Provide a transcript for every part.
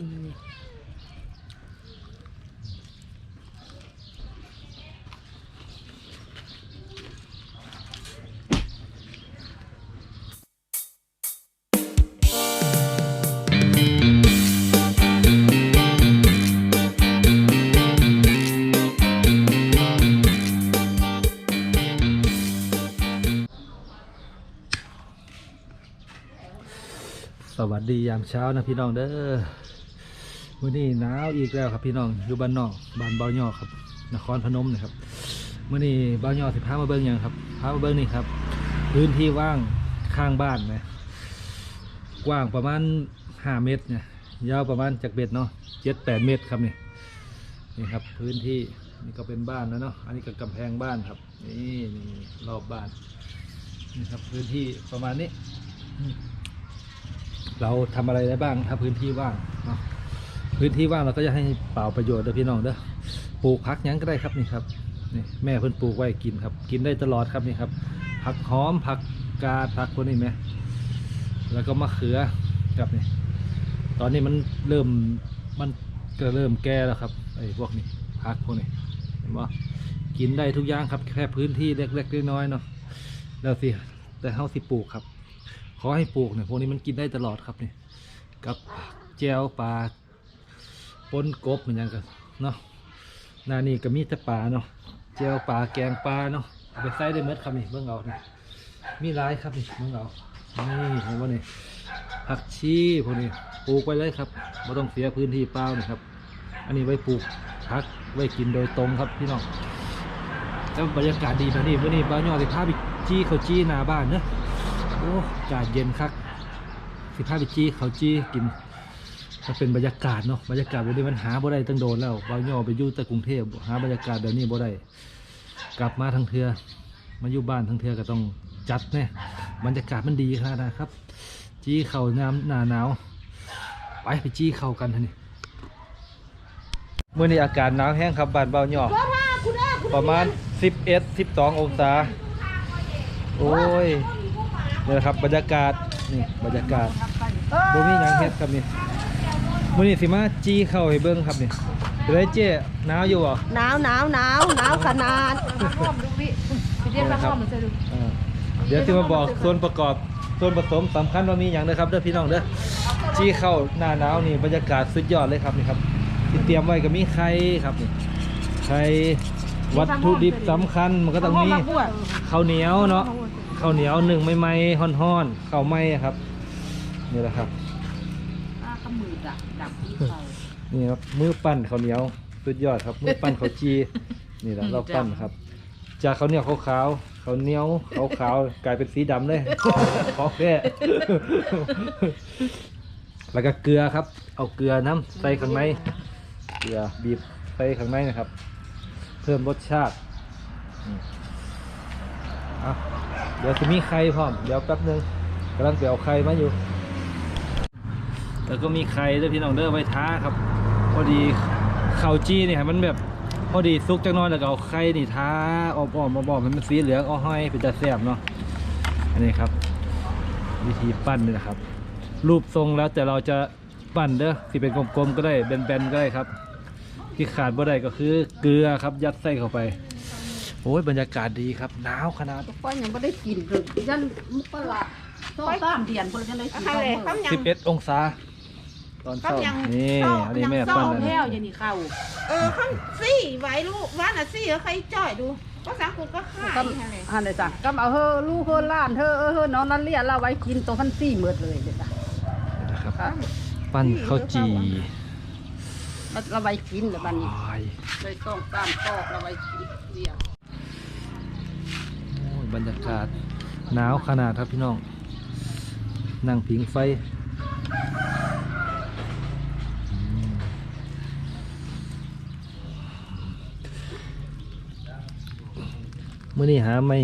กินนี่สวัสดียามเช้านะพี่น้องเด้อ มื้อนี้หนาวอีกแล้วครับพี่น้องอยู่บ้านนอกบ้านเบาหยอครับ นครพนมนะครับมื้อนี้เบาหยอสิพามาเบิ่งยังครับพามาเบิ่งนี่ครับ พื้นที่ว่างข้างบ้านนะกว้างประมาณ5เมตรเนี่ยยาวประมาณจากเบ็ดเนาะ7 8เมตรครับนี่นี่ครับพื้นที่นี่ก็เป็นบ้านแล้วเนาะอันนี้ก็กำแพงบ้านครับนี่นี่รอบบ้านนี่ครับพื้นที่ประมาณนี้ เราทำอะไรได้บ้างถ้าพื้นที่ว่างเนาะ พื้นที่ว่างเราก็จะให้เปล่าประโยชน์เด้อพี่น้องเด้อปลูกผักยังก็ได้ครับนี่ครับนี่แม่เพิ่นปลูกไว้กินครับ กินได้ตลอดครับนี่ครับ ผักหอมผักกาดผักพวกนี้ไหมแล้วก็มะเขือครับนี่ตอนนี้มันเริ่มมันก็เริ่มแก่แล้วครับไอ้พวกนี้ผักพวกนี้เห็นบ่กินได้ทุกอย่างครับแค่พื้นที่เล็กๆน้อยๆเนาะแล้วสิแต่เฮาสิปลูกครับ ขอให้ปลูกเนี่ยพวกนี้มันกินได้ตลอดครับนี่กับแจวปลา ปนกบเหมือนกันกันเนาะหน้านี่ก็มีแต่ปลาเนาะแจวปลาแกงปลาเนาะเอาไปใส่ได้เมดครับนี่เบิ่งเอานี่มีหลายครับนี่เบิ่งเอานี่เห็นว่านี่ผักชีพวกนี้ปลูกไว้เลยครับไม่ต้องเสียพื้นที่เปล่านี่ครับ อันนี้ไว้ปลูกผักไว้กินโดยตรงครับพี่น้องแล้วบรรยากาศดีนะนี่วันนี้บ้านยอดสิพาไปจี้เขาจี้นาบ้านเนอะโอ้อากาศเย็นครับสิพาไปจี้เขาจี้กิน มันเป็นบรรยากาศเนาะบรรยากาศแบบนี้มันหาบ่ได้ตั้งโดนแล้วบางย่อไปอยู่แต่กรุงเทพหาบรรยากาศแบบนี้บ่ได้กลับมาทางเทือมาอยู่บ้านทางเทือก็ต้องจัดเนี่ยบรรยากาศมันดีขนาดนะครับ จี้เข่าน้ำหนาหนาวไปไปจี้เข่ากันท่านี่เมื่อนี้อากาศหนาวแห้งครับบ้านเบาหย่อประมาณ 11 12 องศา โอ้ยนี่แหละครับบรรยากาศนี่บรรยากาศบ่มีหยังเฮ็ดครับนี่ มื้อนี้สิมาจี้เข้าให้เบิ่งครับนี่เป็นไรเจ๊หนาวอยู่บ่หนาวหนาวหนาวหนาวขนาดนี่แหละครับอ่าเดี๋ยวสิมาบอกส่วนประกอบส่วนผสมสำคัญว่ามีหยังเด้อครับเด้อพี่น้องเด้อจี้เข้าหน้าหนาวนี่บรรยากาศสุดยอดเลยครับนี่ครับที่เตรียมไว้ก็มีไข่ครับนี่ไข่วัตถุดิบสำคัญมันก็ต้องมี ข้าวเหนียวเนาะข้าวเหนียวหนึ่งไม่ไม่ๆห่อนๆข้าวไหม้ครับนี่แหละครับ อ้าขมือดับดับที่เขา นี่ครับมือปั้นข้าวเหนียวสุดยอดครับ มือปั้นข้าวจี นี่แหละเราปั้นครับ จากข้าวเหนียวขาวๆข้าวเหนียวขาวๆกลายเป็นสีดำเลยขอแค่แล้วก็เกลือครับ เอาเกลือน้ำใส่ข้างในเกลือบีบใส่ข้างในนะครับ เพิ่มรสชาติอืมเอาเดี๋ยวจะมีไข่พร้อม เดี๋ยวแป๊บนึงกำลังไปเอาไข่มาอยู่ แล้วก็มีไข่ด้วยพี่น้องเด้อไว้ท้าครับ พอดีข้าวจี้เนี่ยมันแบบพอดีซุกจังน้อยแล้วก็เอาไข่นี่ท้าออมๆมาบอกมันเป็นสีเหลืองเอาห้อยเป็นจะแซ่บเนาะอันนี้ครับ วิธีปั้นนี่นะครับ รูปทรงแล้วแต่เราจะปั้นเด้อที่เป็นกลมๆก็ได้แบนๆก็ได้ครับ ที่ขาดบ่ได้ก็คือเกลือครับยัดใส่เข้าไปโอ้ยบรรยากาศดีครับหนาวขนาดป้อนยังไม่ได้กินเลยยันมุกละสองสามเดือนเพิ่นจะเลยกินสองมื้อ11องศา ตอนเช้านี่อันนี้แม่ปั้นอันนี้แล้วยันนี่เข้าเออข้างซี่ไว้ลูกว่านอะซี่เออใครจ่อยดูก็สังกูก็ขายก็อะไรหันเลยจ้ะก็เอาเฮอลูกเฮอล้านเฮอเออเฮอน้องนั่นเรียกเราไว้กินตัวพันสี่หมดเลยเด็ดจ้ะนะครับครับปั้นข้าวจี่เราไว้กินเดี๋ยวบัดนี้อ้ายเลยต้องตามตอกเราไว้กินเดียวโอ้ยบรรยากาศหนาวขนาดครับพี่น้อง นั่งผิงไฟ มื่อนี้หาไม่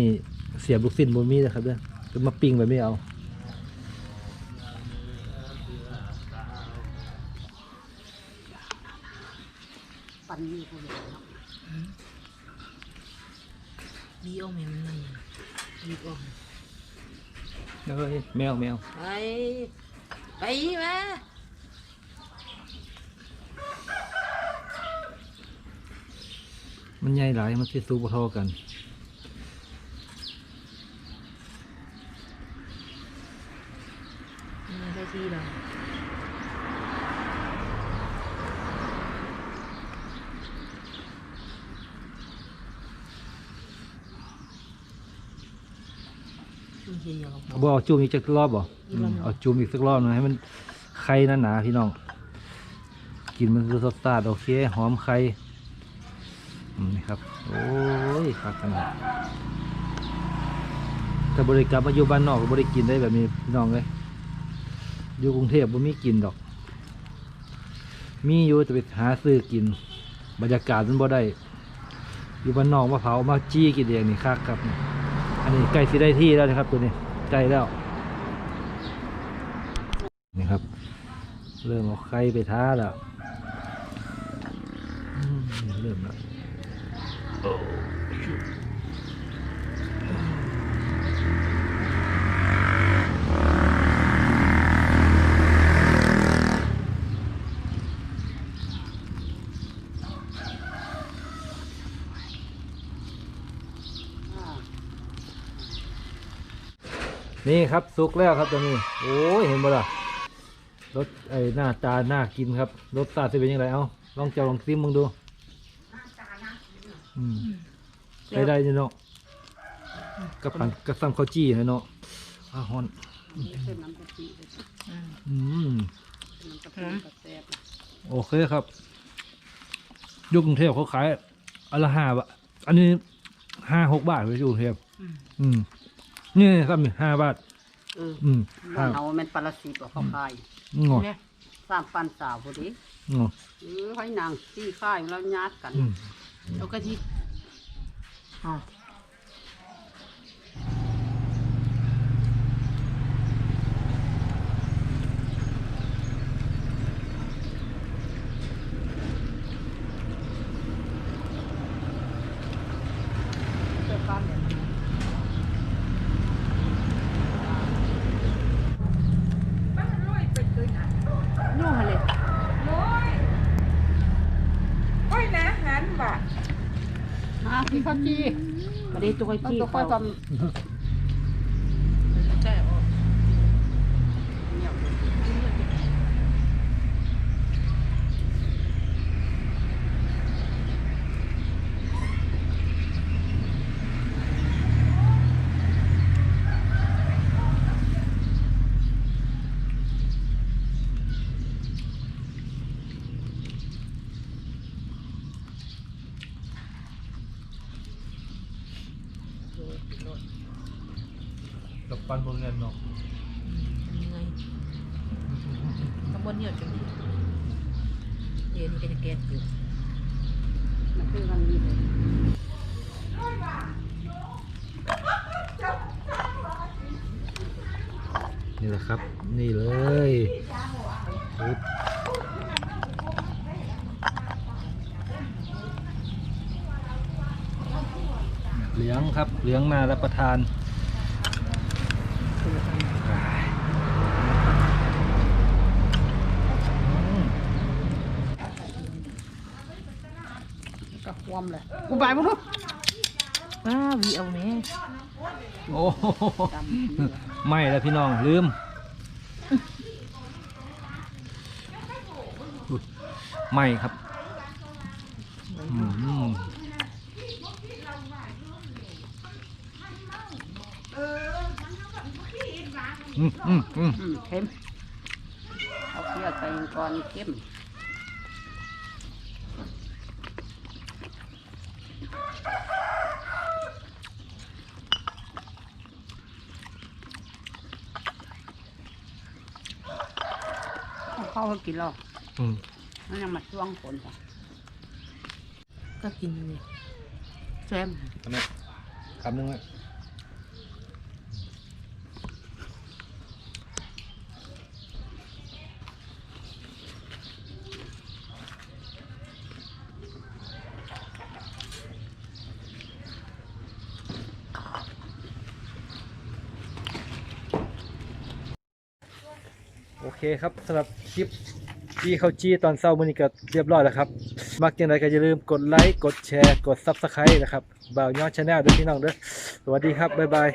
เสียบลูกสิ้นบนมีนะครับเด้อเป็มาปิ้งแบบไม่เอาปันมีคนเดียวเนาะบีแมวมันอะไรอะอเฮ้ยแมวแมวไปไปมามมันใหญ่หลายมันสิสูบเท่กัน ที่หรอกมันเหี่ยวบ่เอาจุ่มอีกจักรอบบ่อีกรอบหนึ่งเอาจุ่มอีกสักรอบหนึงให้มันไข่หนาๆพี่น้อง กินมันคือรสชาติโอเคหอมไข่อืมนี่ครับ โอ้ยคักขนาดแต่บริกรรมมาอยู่บ้านนอกก็บริกินได้แบบนี้พี่น้องเลย อยู่กรุงเทพบ่มีกินดอก มีอยู่จะไปหาซื้อกิน บรรยากาศมันบ่ได้ อยู่บ้านนอกมาเผามาจี้กินเองนี่คักครับ อันนี้ใกล้สิได้ที่แล้วนะครับตัวนี้ใกล้แล้วนี่ครับ เริ่มเอาไข่ไปท้าแล้วเริ่มแล้วโอ้ นี่ครับสุกแล้วครับตัวนี้ โอ้ยเห็นบ่ล่ะรสไอ้หน้าตาหน้ากินครับรสชาติจะเป็นยังไงเอาลองเจ้าลองซิมมึงดูอืมได้ได้เนาะกับปันกับซัมข้าวจี้นะเนาะอาฮอนเส้นน้ำกะทิเลยจ้ะอืมน้ำกะทิกระแซบโอเคครับอยุคกรุงเทพเขาขายอันละห้าบาทอันนี้ห้าหกบาทไปอยู่กรุงเทพอืม นี่ครับนี่ห้าบาท เอออืมบ้าห้านเฮาแม่นปลาสีบ่เขาขายงอเนี่ยสามปันสาวพอดีงอเออให้นางซี่ข้ายแล้วญาติกันอืมเอากะทิอ๋อเสื้อผ้าแบบนี้นู่นเลย โอ้ยนะหันบ่ะ มาพี่ข้าวจี้ ประเดี๋ยวตัว ต้อง ที่ ตัวค่อยท ใช่ออกำเนี่ย กับ ปันบนเงินเนาะยังไงข้างบนเนี่ยจะมีเดี๋ยวนี้ก็จะแก๊สอยู่มันคือมันมีเลยนี่แหละครับ นี่เลยปึ๊บเหลืองครับ เหลืองนารับประทานอืม ก็ค วามเลยกูบายบ่รู้ป้าวีเอาแม่โอ้โหไม่แล้วพี่น้องลืมอุ๊ยไม่ครับอืมอืมอืมอืมอืมเค็มเอาเกลือใส่ก่อนเค็ม เอาเข้าให้กินแล้วอืมมันยังมาช่วงฝนจ้ะก็กินนี่แซมอันนี้คำนึงเล โอเคครับสำหรับคลิปจี้ข้าจี้ตอนเศร้ามื่อนี้ก็เรียบร้อยแล้วครับ มักยังไงก็อย่าลืมกดไลค์ กดแชร์ กดซับสไครต์นะครับ บ่าวยอดชาแนลด้วยพี่น้องเด้อ สวัสดีครับ บ๊ายบาย